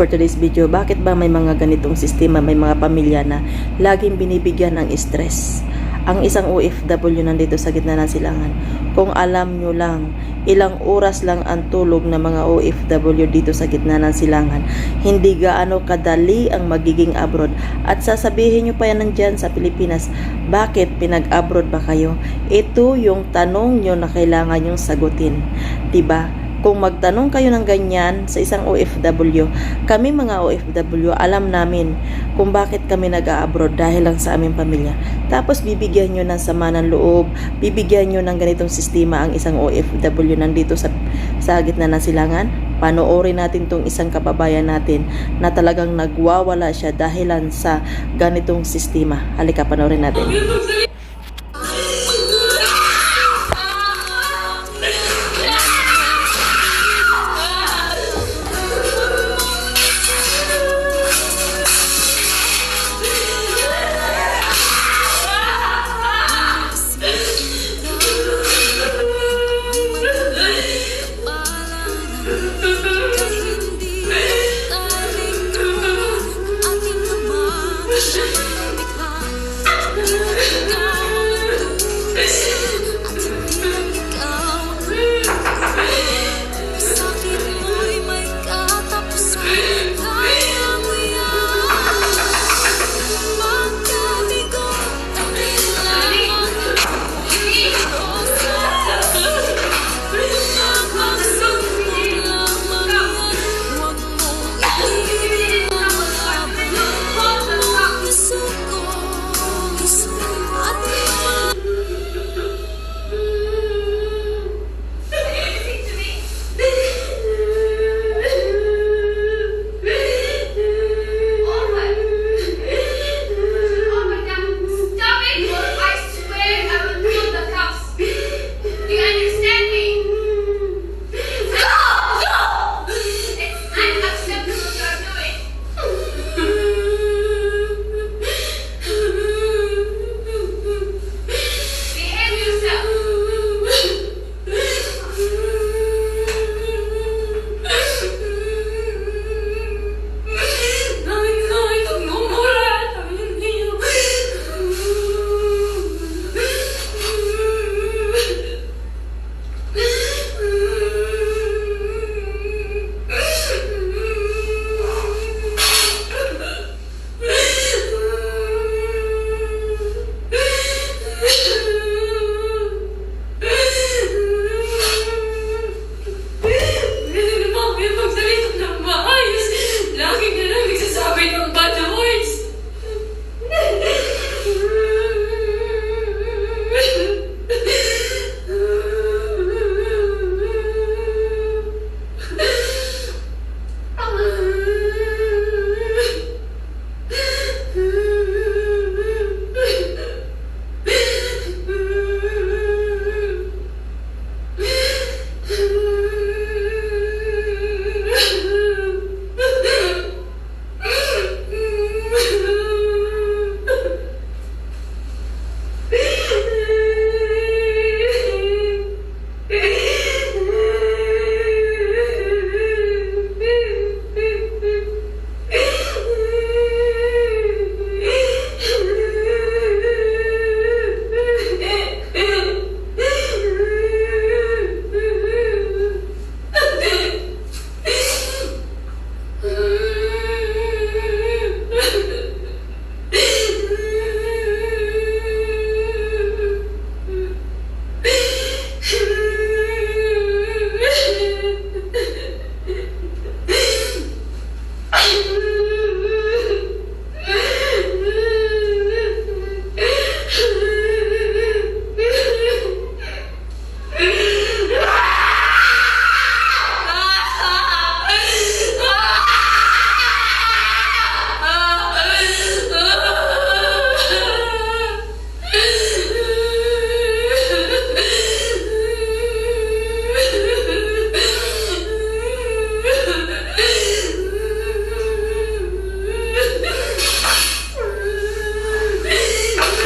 for today's video, bakit ba may mga ganitong sistema, may mga pamilya na laging binibigyan ng stress? Ang isang OFW nandito sa gitna ng silangan. Kung alam nyo lang, ilang oras lang ang tulog ng mga OFW dito sa gitna ng silangan. Hindi gaano kadali ang magiging abroad. At sasabihin nyo pa yan nandyan sa Pilipinas, bakit pinag-abroad ba kayo? Ito yung tanong nyo na kailangan yung sagutin. 'Di ba? Kung magtanong kayo ng ganyan sa isang OFW, kami mga OFW, alam namin kung bakit kami nag-abroad dahil lang sa aming pamilya. Tapos bibigyan nyo ng sama ng loob, bibigyan nyo ng ganitong sistema ang isang OFW nandito sa, sa gitna ng silangan. Panoorin natin tong isang kababayan natin na talagang nagwawala siya dahilan sa ganitong sistema. Halika, panoorin natin. Thank you.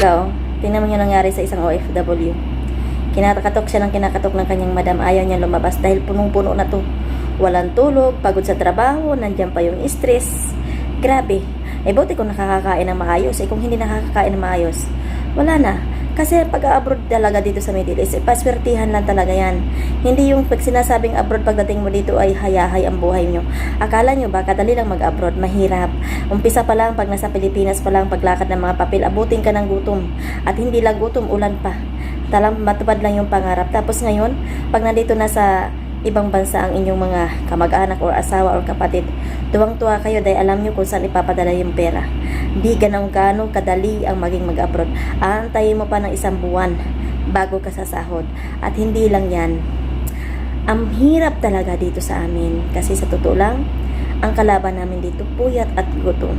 Ikaw, tingnan mo yung nangyari sa isang OFW. Kinakatok siya ng kinakatok ng kanyang madam. Ayaw niya lumabas dahil punong-puno na to. walang tulog, pagod sa trabaho, nandiyan pa yung stress. Grabe. Eh, buti kung nakakakain ng maayos. Eh, kung hindi nakakakain ng maayos, wala na. Kasi pag abroad talaga dito sa Middle East, paswertihan lang talaga yan. Hindi yung pag sinasabing abroad pagdating mo dito ay hayahay ang buhay nyo. Akala nyo ba, kadali lang mag-abroad, mahirap. Umpisa pa lang, pag nasa Pilipinas pa lang, paglakad ng mga papel, abutin ka ng gutom. At hindi lang gutom, ulan pa. Talang matupad lang yung pangarap. Tapos ngayon, pag nandito na sa ibang bansa ang inyong mga kamag-anak or asawa or kapatid, tuwang-tuwa kayo dahil alam nyo kung saan ipapadala yung pera. Di ganang gano'ng kadali ang maging mag-abroad. Aantayin mo pa ng isang buwan bago ka sasahod. At hindi lang yan. Ang hirap talaga dito sa amin. Kasi sa totoo lang, ang kalaban namin dito puyat at gutom.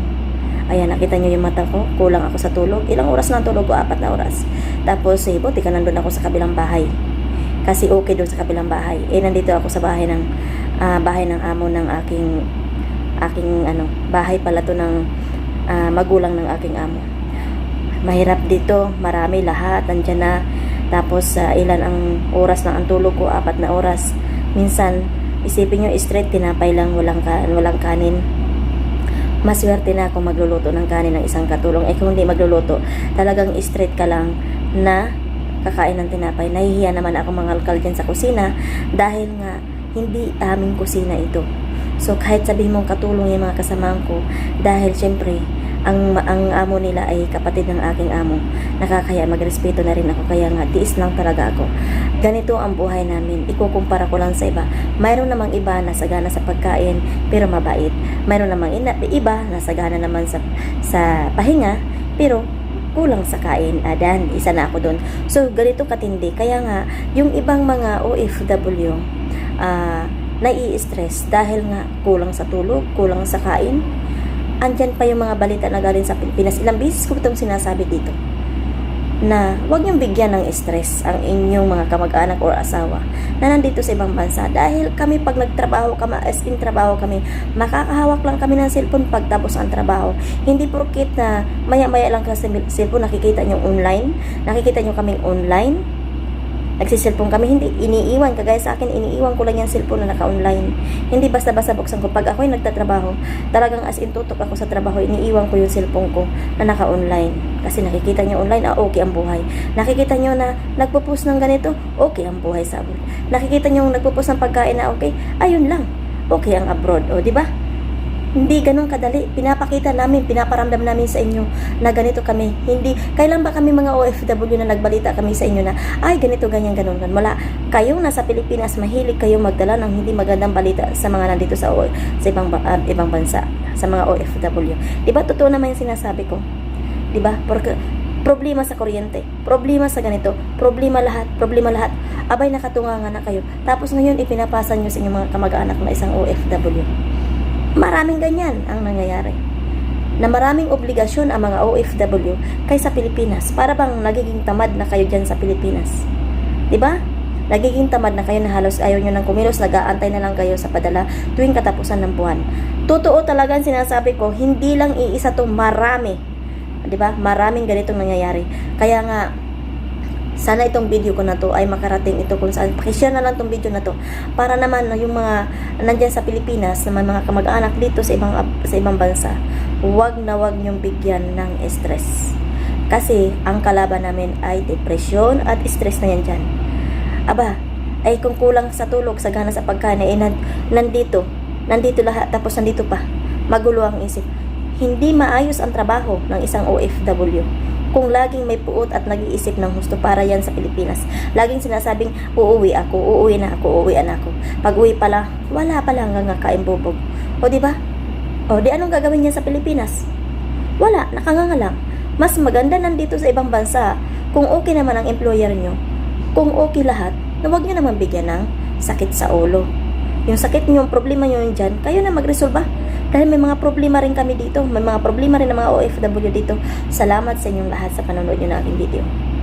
Ayan, nakita nyo yung mata ko. Kulang ako sa tulog. Ilang oras na tulog ko? Apat na oras. Tapos, eh, buti ka nandun ako sa kabilang bahay. Kasi okay doon sa kabilang bahay. Eh, nandito ako sa bahay ng, ah, bahay ng amo ng aking, aking, ano, bahay pala to ng ah, magulang ng aking amo. Mahirap dito. Marami lahat. Nandyan na. Tapos, ah, ilan ang oras ng ang tulog ko? Apat na oras. Minsan, isipin nyo, straight, tinapay lang, walang, ka, walang kanin maswerte na kung magluluto ng kanin ng isang katulong. Eh kung hindi magluluto, talagang straight ka lang na kakain ng tinapay. Nahihiya naman ako mga alkal dyan sa kusina dahil nga hindi aming kusina ito. So kahit sabihin mong katulong yung mga kasamahan ko dahil syempre ang, ang amo nila ay kapatid ng aking amo. Nakakaya magrespeto na rin ako kaya nga tiis lang talaga ako. Ganito ang buhay namin. Ikukumpara ko lang sa iba. Mayroon namang iba na sagana sa pagkain pero mabait. Mayroon namang ina, iba na sagana naman sa, sa pahinga pero kulang sa kain. Adan, isa na ako doon. So, ganito katindi. Kaya nga, yung ibang mga OFW, ah, nai-stress dahil nga kulang sa tulog, kulang sa kain. Andyan pa yung mga balita na galing sa Pilipinas. Ilang beses ko itong sinasabi dito na huwag niyong bigyan ng stress ang inyong mga kamag-anak or asawa na nandito sa ibang bansa dahil kami pag nagtrabaho kami as in trabaho kami makakahawak lang kami ng cellphone pagtapos ang trabaho hindi porkit na maya-maya lang kasi cellphone nakikita niyo online nakikita niyo kaming online nagsiselfone kami, hindi iniiwan, kagaya sa akin, iniiwan ko lang yung cellphone na naka-online. Hindi basta-basta buksan ko. Pag ako'y nagtatrabaho, talagang as in tutok ako sa trabaho, iniiwan ko yung cellphone ko na naka-online. Kasi nakikita nyo online, ah, okay ang buhay. Nakikita nyo na nagpo-post ng ganito, okay ang buhay sa abroad. Nakikita nyo nagpo-post ng pagkain na okay, ayun lang, okay ang abroad. O, di ba? Hindi ganun kadali. Pinapakita namin, pinaparamdam namin sa inyo na ganito kami. Hindi, kailan ba kami mga OFW na nagbalita kami sa inyo na, ay, ganito, ganyan, ganun, ganun. Wala. Kayong nasa Pilipinas, mahilig kayong magdala ng hindi magandang balita sa mga nandito sa, sa ibang, ba- ah, ibang bansa, sa mga OFW. Di ba, totoo naman yung sinasabi ko? Di ba? Porque, problema sa kuryente, problema sa ganito, problema lahat, problema lahat. Abay, nakatunga na kayo. Tapos ngayon, ipinapasa nyo sa inyong mga kamag-anak na isang OFW. Maraming ganyan ang nangyayari. Na maraming obligasyon ang mga OFW kaysa Pilipinas. Para bang nagiging tamad na kayo dyan sa Pilipinas. ba? Nagiging tamad na kayo na halos ayaw nyo ng kumilos, nag-aantay na lang kayo sa padala tuwing katapusan ng buwan. Totoo talaga sinasabi ko, hindi lang iisa to, marami. ba? Maraming ganitong nangyayari. Kaya nga, sana itong video ko na to ay makarating ito kung saan. Pakishare na lang itong video na to para naman na yung mga nandyan sa Pilipinas na may mga kamag-anak dito sa ibang sa ibang bansa, huwag na huwag niyong bigyan ng stress. Kasi ang kalaban namin ay depresyon at stress na yan dyan. Aba, ay kung kulang sa tulog, sa gana sa pagkain, nan- nandito, nandito lahat, tapos nandito pa, magulo ang isip. Hindi maayos ang trabaho ng isang OFW kung laging may puot at nag-iisip ng gusto para yan sa Pilipinas. Laging sinasabing, uuwi ako, uuwi na ako, uuwi na ako. Pag uwi pala, wala pala hanggang kakain bubog. O di ba? O di anong gagawin niya sa Pilipinas? Wala, nakanganga lang. Mas maganda nandito sa ibang bansa kung okay naman ang employer nyo. Kung okay lahat, na huwag nyo naman bigyan ng sakit sa ulo. Yung sakit nyo, yung problema nyo yun dyan, kayo na magresolba. Dahil may mga problema rin kami dito. May mga problema rin ng mga OFW dito. Salamat sa inyong lahat sa panonood nyo ng aking video.